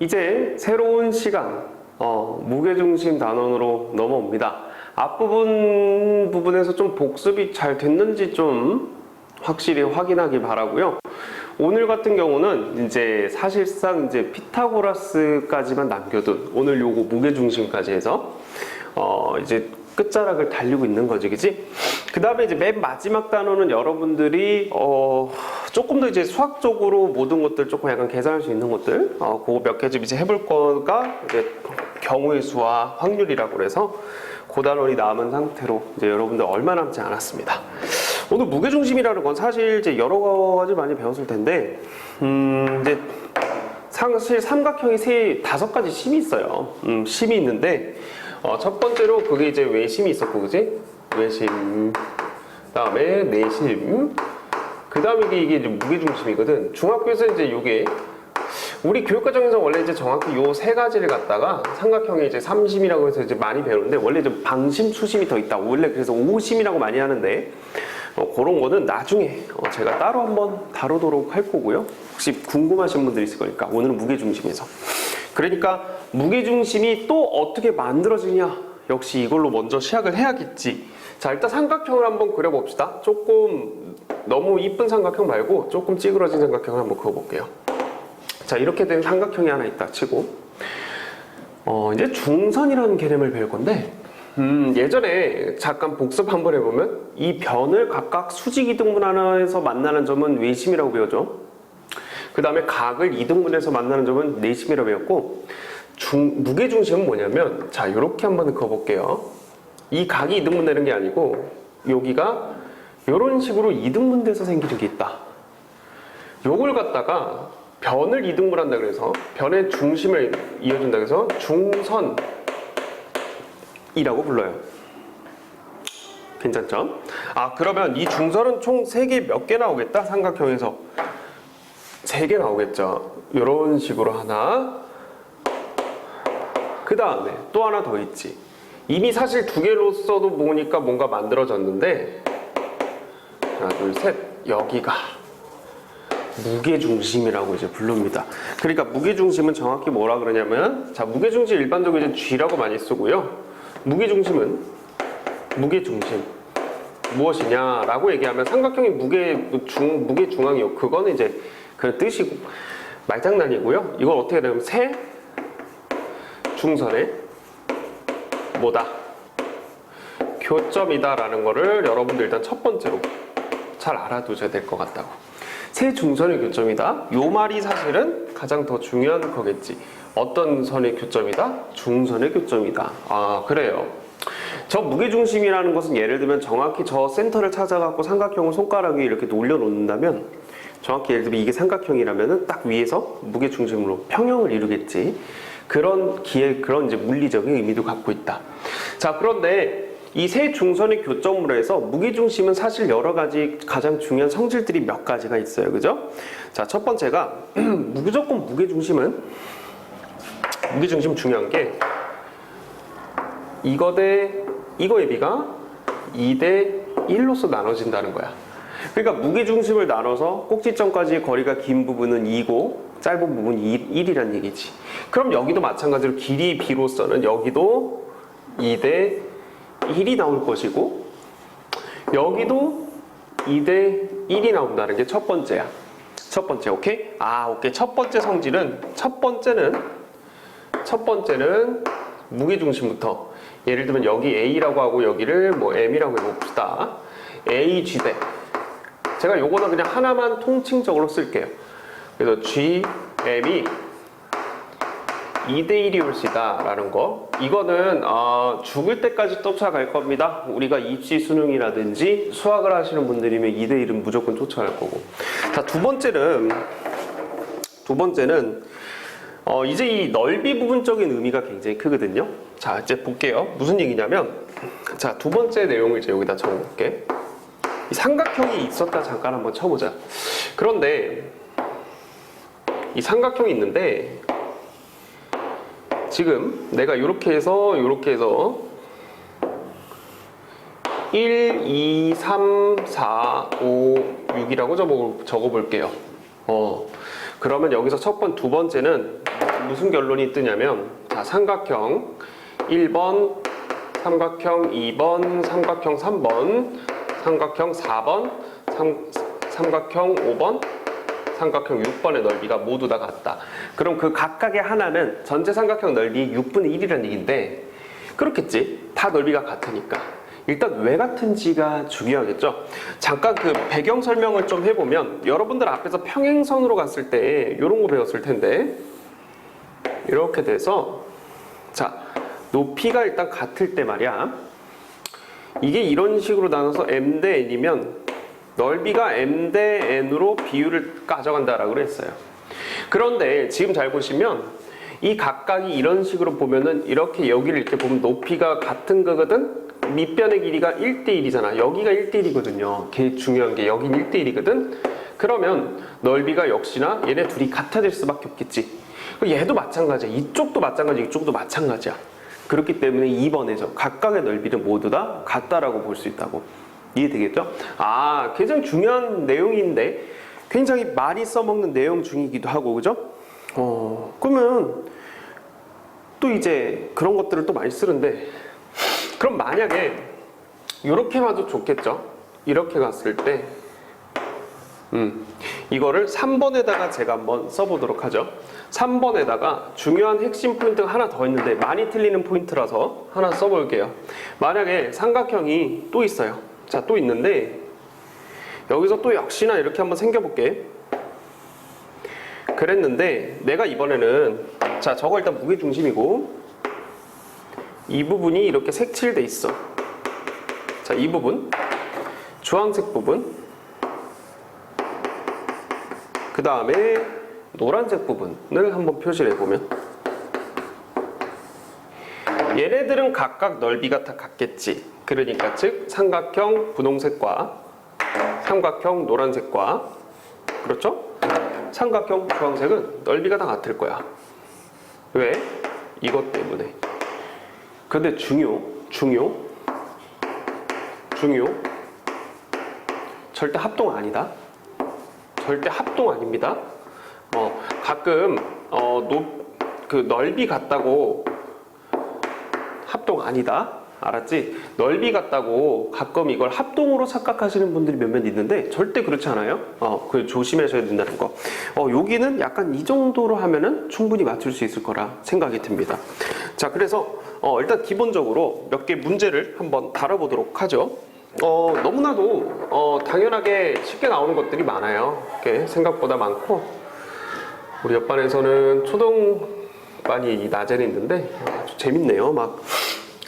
이제 새로운 시간, 어, 무게중심 단원으로 넘어옵니다. 앞부분 부분에서 좀 복습이 잘 됐는지 좀 확실히 확인하기 바라고요. 오늘 같은 경우는 이제 사실상 이제 피타고라스까지만 남겨둔 오늘 요거 무게중심까지 해서 어, 이제 끝자락을 달리고 있는 거지, 그지? 그 다음에 이제 맨 마지막 단어는 여러분들이, 어, 조금 더 이제 수학적으로 모든 것들 조금 약간 계산할 수 있는 것들, 어, 그거 몇 개 좀 이제 해볼 거가 이제 경우의 수와 확률이라고 그래서 그 단원이 남은 상태로 이제 여러분들 얼마 남지 않았습니다. 오늘 무게중심이라는 건 사실 이제 여러 가지 많이 배웠을 텐데, 음, 이제 사실 삼각형이 세 다섯 가지 심이 있어요. 음, 심이 있는데 어, 첫 번째로 그게 이제 외심이 있었고, 그지? 외심. 그다음에 내심. 그다음에 이게, 이게 이제 무게중심이거든. 중학교에서 이제 이게 우리 교육과정에서 원래 이제 정확히 요 세 가지를 갖다가 삼각형에 이제 삼심이라고 해서 이제 많이 배우는데 원래 좀 방심, 수심이 더 있다. 원래 그래서 오심이라고 많이 하는데 어, 그런 거는 나중에 어, 제가 따로 한번 다루도록 할 거고요. 혹시 궁금하신 분들 있을 거니까 오늘은 무게 중심에서. 그러니까 무게중심이 또 어떻게 만들어지냐? 역시 이걸로 먼저 시작을 해야겠지. 자, 일단 삼각형을 한번 그려봅시다. 조금 너무 이쁜 삼각형 말고 조금 찌그러진 삼각형을 한번 그어볼게요. 자, 이렇게 된 삼각형이 하나 있다 치고, 어, 이제 중선이라는 개념을 배울 건데, 음, 예전에 잠깐 복습 한번 해보면, 이 변을 각각 수직 이등분 하나에서 만나는 점은 외심이라고 배웠죠. 그 다음에 각을 이등분해서 만나는 점은 내심이라고 배웠고, 중, 무게중심은 뭐냐면, 자, 이렇게 한번 그어볼게요. 이 각이 이등분되는 게 아니고, 여기가 이런 식으로 이등분돼서 생기는 게 있다. 요걸 갖다가 변을 이등분한다 그래서 변의 중심을 이어준다 그래서 중선이라고 불러요. 괜찮죠? 아 그러면 이 중선은 총 3개 몇 개 나오겠다? 삼각형에서 3개 나오겠죠. 이런 식으로 하나 그 다음에 또 하나 더 있지. 이미 사실 두 개로 써도 보니까 뭔가 만들어졌는데 하나 둘 셋 여기가 무게중심이라고 이제 부릅니다. 그러니까 무게중심은 정확히 뭐라 그러냐면, 자, 무게중심 일반적으로 이제 G라고 많이 쓰고요. 무게중심은 무게중심. 무엇이냐라고 얘기하면 삼각형이 무게 중 무게 중앙이요. 그거는 이제 그런 뜻이고 말장난이고요. 이걸 어떻게 되면 세 중선의 뭐다 교점이다라는 거를 여러분들 일단 첫 번째로 잘 알아두셔야 될 것 같다고. 세 중선의 교점이다. 요 말이 사실은 가장 더 중요한 거겠지. 어떤 선의 교점이다? 중선의 교점이다. 아, 그래요. 저 무게중심이라는 것은 예를 들면 정확히 저 센터를 찾아갖고 삼각형을 손가락 위에 이렇게 올려놓는다면 정확히 예를 들면 이게 삼각형이라면은 딱 위에서 무게 중심으로 평형을 이루겠지. 그런 기회, 그런 이제 물리적인 의미도 갖고 있다. 자, 그런데 이 세 중선의 교점으로 해서 무게중심은 사실 여러 가지 가장 중요한 성질들이 몇 가지가 있어요. 그죠? 자, 첫 번째가 무조건 무게중심은 무게중심 중요한 게 이거 대 이거의 비가 2 대 1로서 나눠진다는 거야. 그러니까 무게 중심을 나눠서 꼭지점까지 거리가 긴 부분은 2고 짧은 부분이 1, 1이란 얘기지. 그럼 여기도 마찬가지로 길이 B로서는 여기도 2대 1이 나올 것이고 여기도 2대 1이 나온다는 게 첫 번째야. 첫 번째, 오케이? 아, 오케이. 첫 번째 성질은 첫 번째는 첫 번째는 무게 중심부터 예를 들면 여기 A라고 하고 여기를 뭐 M이라고 해봅시다. A, G대. 제가 요거는 그냥 하나만 통칭적으로 쓸게요. 그래서 G, M이 2대 1이 올 시다라는 거. 이거는 어, 죽을 때까지 쫓아갈 겁니다. 우리가 입시 수능이라든지 수학을 하시는 분들이면 2대 1은 무조건 쫓아갈 거고. 자, 두 번째는 두 번째는 어, 이제 이 넓이 부분적인 의미가 굉장히 크거든요. 자, 이제 볼게요. 무슨 얘기냐면 자, 두 번째 내용을 이제 여기다 적어 볼게. 이 삼각형이 있었다 잠깐 한번 쳐보자. 그런데 이 삼각형이 있는데 지금 내가 이렇게 해서 이렇게 해서 1, 2, 3, 4, 5, 6이라고 적어, 적어볼게요. 어, 그러면 여기서 첫 번, 두 번째는 무슨 결론이 뜨냐면 자 삼각형 1번 삼각형 2번 삼각형 3번 삼각형 4번 삼, 삼각형 5번 삼각형 6번의 넓이가 모두 다 같다. 그럼 그 각각의 하나는 전체 삼각형 넓이 6분의 1이라는 얘기인데 그렇겠지. 다 넓이가 같으니까. 일단 왜 같은지가 중요하겠죠. 잠깐 그 배경 설명을 좀 해보면 여러분들 앞에서 평행선으로 갔을 때 이런 거 배웠을 텐데 이렇게 돼서 자 높이가 일단 같을 때 말이야. 이게 이런 식으로 나눠서 m 대 n이면 넓이가 m 대 n으로 비율을 가져간다라고 그랬어요. 그런데 지금 잘 보시면 이 각각이 이런 식으로 보면은 이렇게 여기를 이렇게 보면 높이가 같은 거거든. 밑변의 길이가 1대1이잖아. 여기가 1대1이거든요. 그게 중요한 게 여긴 1대1이거든. 그러면 넓이가 역시나 얘네 둘이 같아질 수밖에 없겠지. 얘도 마찬가지야. 이쪽도 마찬가지, 이쪽도 마찬가지야. 그렇기 때문에 2번에서 각각의 넓이는 모두 다 같다라고 볼 수 있다고. 이해되겠죠? 아, 굉장히 중요한 내용인데 굉장히 많이 써먹는 내용 중이기도 하고, 그죠? 어, 그러면 또 이제 그런 것들을 또 많이 쓰는데 그럼 만약에 이렇게 봐도 좋겠죠? 이렇게 갔을 때 음, 이거를 3번에다가 제가 한번 써보도록 하죠. 3번에다가 중요한 핵심 포인트가 하나 더 있는데 많이 틀리는 포인트라서 하나 써볼게요. 만약에 삼각형이 또 있어요. 자, 또 있는데 여기서 또 역시나 이렇게 한번 생겨볼게. 그랬는데 내가 이번에는 자, 저거 일단 무게중심이고 이 부분이 이렇게 색칠돼 있어. 자, 이 부분 주황색 부분 그 다음에 노란색 부분을 한번 표시를 해보면 얘네들은 각각 넓이가 다 같겠지 그러니까 즉 삼각형 분홍색과 삼각형 노란색과 그렇죠? 삼각형 주황색은 넓이가 다 같을 거야 왜? 이것 때문에 근데 중요 중요 중요 절대 합동 아니다 절대 합동 아닙니다. 어, 가끔 어, 높, 그 넓이 같다고 합동 아니다. 알았지? 넓이 같다고 가끔 이걸 합동으로 착각하시는 분들이 몇몇 있는데 절대 그렇지 않아요. 어, 그 조심하셔야 된다는 거. 어, 여기는 약간 이 정도로 하면은 충분히 맞출 수 있을 거라 생각이 듭니다. 자, 그래서 어, 일단 기본적으로 몇 개 문제를 한번 다뤄보도록 하죠. 어, 너무나도 어, 당연하게 쉽게 나오는 것들이 많아요. 생각보다 많고 우리 옆반에서는 초등반이 낮에는 있는데 아주 재밌네요. 막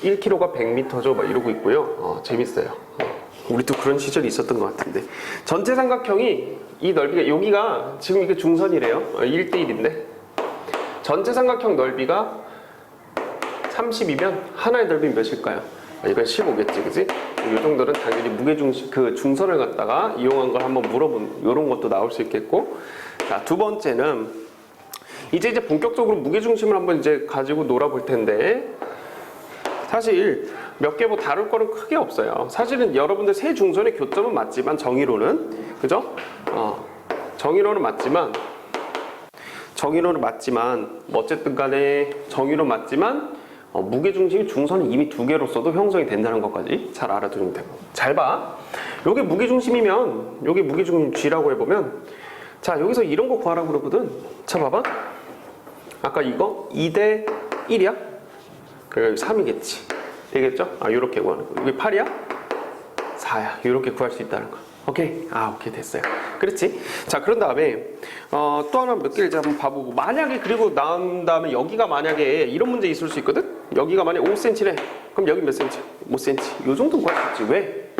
1kg가 100m죠, 막 이러고 있고요. 어, 재밌어요. 어, 우리도 그런 시절이 있었던 것 같은데 전체 삼각형이 이 넓이가 여기가 지금 이게 중선이래요. 어, 1대1인데 전체 삼각형 넓이가 30이면 하나의 넓이는 몇일까요? 아, 이건 15겠지, 그지? 이 정도는 당연히 무게중심, 그 중선을 갖다가 이용한 걸 한번 물어본, 이런 것도 나올 수 있겠고. 자, 두 번째는, 이제 이제 본격적으로 무게중심을 한번 이제 가지고 놀아볼 텐데, 사실 몇 개 뭐 다룰 거는 크게 없어요. 사실은 여러분들 세 중선의 교점은 맞지만, 정의로는, 그죠? 어, 정의로는 맞지만, 정의로는 맞지만, 뭐 어쨌든 간에 정의로 맞지만, 어, 무게중심이 중선이 이미 두 개로서도 형성이 된다는 것까지 잘 알아두면 되고 잘 봐. 요게 무게중심이면 요게 무게중심 G라고 해보면 자 여기서 이런 거 구하라고 그러거든. 자 봐봐. 아까 이거 2대 1이야? 그래 3이겠지. 되겠죠? 아 요렇게 구하는 거. 여기 8이야? 4야. 요렇게 구할 수 있다는 거. 오케이. 아, 오케이. 됐어요. 그렇지? 자, 그런 다음에, 어, 또 하나 몇 개를 한번 봐보고, 만약에, 그리고 나온 다음에 여기가 만약에 이런 문제 있을 수 있거든? 여기가 만약에 5cm래. 그럼 여기 몇 cm? 5cm. 요 정도는 구할 수 있지. 왜?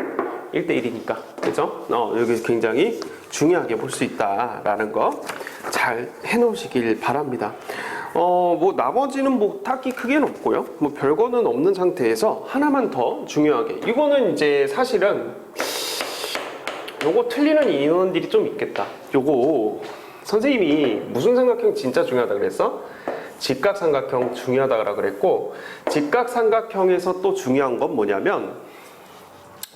1대1이니까. 그죠? 어, 여기 굉장히 중요하게 볼 수 있다라는 거 잘 해놓으시길 바랍니다. 어, 뭐, 나머지는 뭐, 딱히 크게는 없고요. 뭐, 별거는 없는 상태에서 하나만 더 중요하게. 이거는 이제 사실은 요거 틀리는 인원들이 좀 있겠다. 요거 선생님이 무슨 삼각형 진짜 중요하다 그랬어? 직각삼각형 중요하다고 그랬고 직각삼각형에서 또 중요한 건 뭐냐면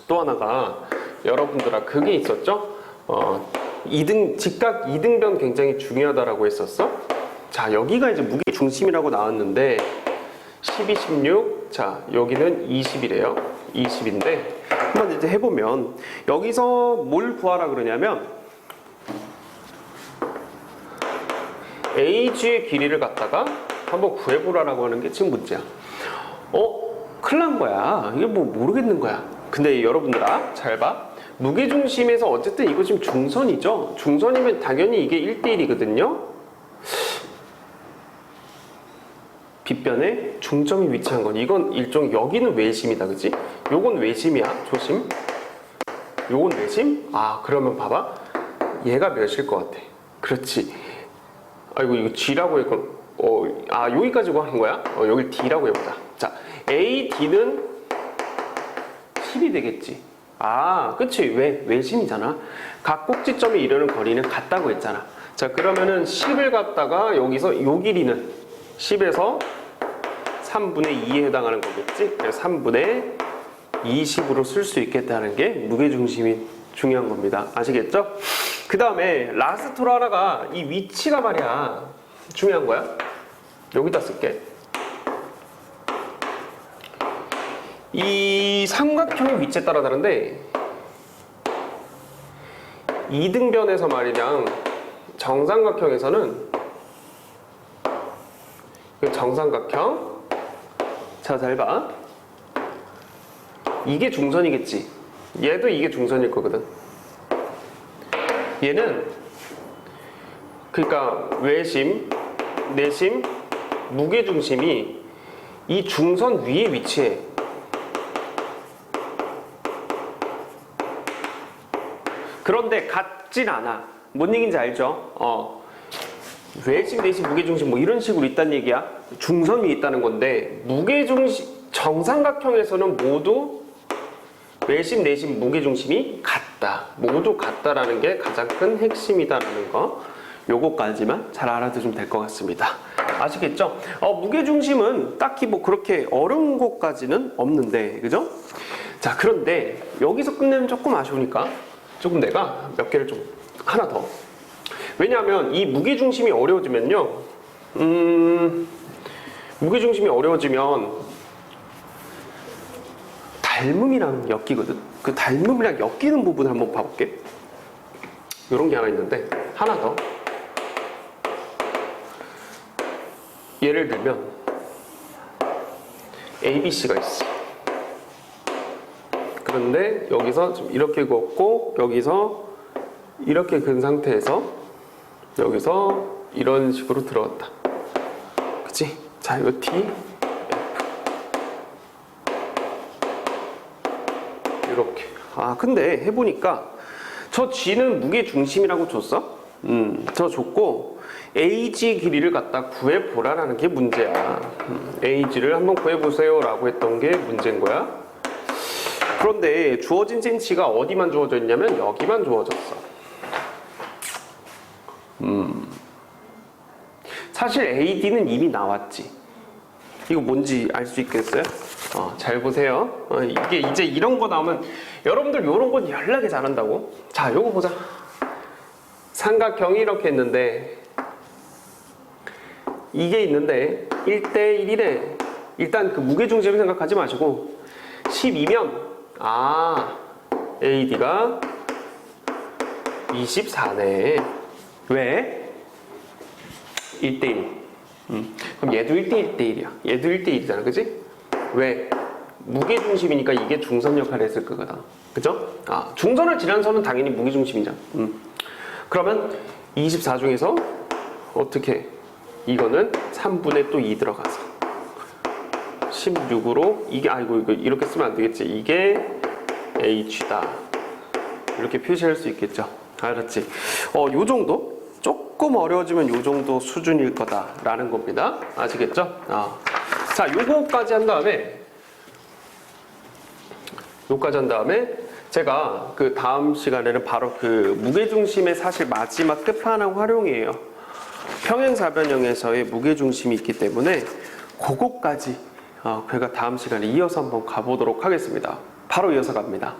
또 하나가 여러분들아 그게 있었죠? 어, 이등 직각 이등변 굉장히 중요하다라고 했었어. 자 여기가 이제 무게 중심이라고 나왔는데 12, 16. 자, 여기는 20이래요. 20인데 한번 이제 해보면 여기서 뭘 구하라 그러냐면 AG의 길이를 갖다가 한번 구해보라라고 하는 게 지금 문제야. 어? 큰일 난 거야. 이게 뭐 모르겠는 거야. 근데 여러분들아, 잘 봐. 무게중심에서 어쨌든 이거 지금 중선이죠? 중선이면 당연히 이게 1대1이거든요? 빗변에 중점이 위치한 건 이건 일종 여기는 외심이다 그지? 요건 외심이야 조심 요건 외심? 아 그러면 봐봐 얘가 몇일 것 같아 그렇지 아이고 이거 G라고 했건 어 아 여기까지고 하는 거야? 어 여기 D라고 해보자. 자 A, D는 10이 되겠지. 아 그치. 왜 외심이잖아. 각 꼭지점이 이르는 거리는 같다고 했잖아. 자 그러면은 10을 갖다가 여기서 요 길이는 10에서 3분의 2에 해당하는 거겠지? 그래서 3분의 20으로 쓸 수 있겠다는 게 무게중심이 중요한 겁니다. 아시겠죠? 그 다음에 라스트로 하나가 이 위치가 말이야 중요한 거야. 여기다 쓸게. 이 삼각형의 위치에 따라 다른데 이등변에서 말이랑 정삼각형에서는 그 정삼각형 자 잘 봐 이게 중선이겠지 얘도 이게 중선일 거거든 얘는 그러니까 외심 내심 무게 중심이 이 중선 위에 위치해 그런데 같진 않아 뭔 얘기인지 알죠? 어 외심, 내심, 무게 중심 뭐 이런 식으로 있다는 얘기야. 중선 위에 있다는 건데 무게 중심 정삼각형에서는 모두 외심, 내심, 무게중심이 같다. 모두 같다라는 게 가장 큰 핵심이다라는 거. 요거까지만 잘 알아두시면 될 것 같습니다. 아시겠죠? 어, 무게중심은 딱히 뭐 그렇게 어려운 것까지는 없는데, 그죠? 자, 그런데 여기서 끝내면 조금 아쉬우니까 조금 내가 몇 개를 좀 하나 더 왜냐하면 이 무게중심이 어려워지면요. 음, 무게중심이 어려워지면 닮음이랑 엮이거든. 그 닮음이랑 엮이는 부분을 한번 봐볼게. 이런 게 하나 있는데 하나 더. 예를 들면 ABC가 있어. 그런데 여기서 좀 이렇게 걷고 여기서 이렇게 근 상태에서 여기서 이런 식으로 들어갔다. 그치? 자, 이거 T, 이렇게. 아, 근데 해보니까 저 G는 무게 중심이라고 줬어? 음, 저 줬고 AG 길이를 갖다 구해보라라는 게 문제야. 음, AG를 한번 구해보세요 라고 했던 게 문제인 거야. 그런데 주어진 센치가 어디만 주어져 있냐면 여기만 주어졌어. 사실 AD는 이미 나왔지. 이거 뭔지 알 수 있겠어요? 어, 잘 보세요. 어, 이게 이제 이런 거 나오면 여러분들 이런 건 연락이 잘한다고. 자, 요거 보자. 삼각형이 이렇게 있는데 이게 있는데 1대 1이래. 일단 그 무게중심을 생각하지 마시고 12면 아 AD가 24네. 왜? 1대1. 음. 그럼 얘도 1대1, 1대1이야. 얘도 1대1이잖아. 그지? 왜? 무게 중심이니까 이게 중선 역할을 했을 거거든. 그죠? 아, 중선을 지난 선은 당연히 무게 중심이잖아. 음. 그러면 24 중에서 어떻게? 이거는 3분의 또 2 들어가서. 16으로 이게 아이고 이거 이렇게 쓰면 안 되겠지. 이게 H다. 이렇게 표시할 수 있겠죠. 알았지? 어, 요 정도? 조금 어려워지면 요 정도 수준일 거다라는 겁니다. 아시겠죠? 아. 자, 요거까지 한 다음에 요까지 한 다음에 제가 그 다음 시간에는 바로 그 무게중심의 사실 마지막 끝판왕 활용이에요. 평행사변형에서의 무게중심이 있기 때문에 그거까지 어, 제가 다음 시간에 이어서 한번 가보도록 하겠습니다. 바로 이어서 갑니다.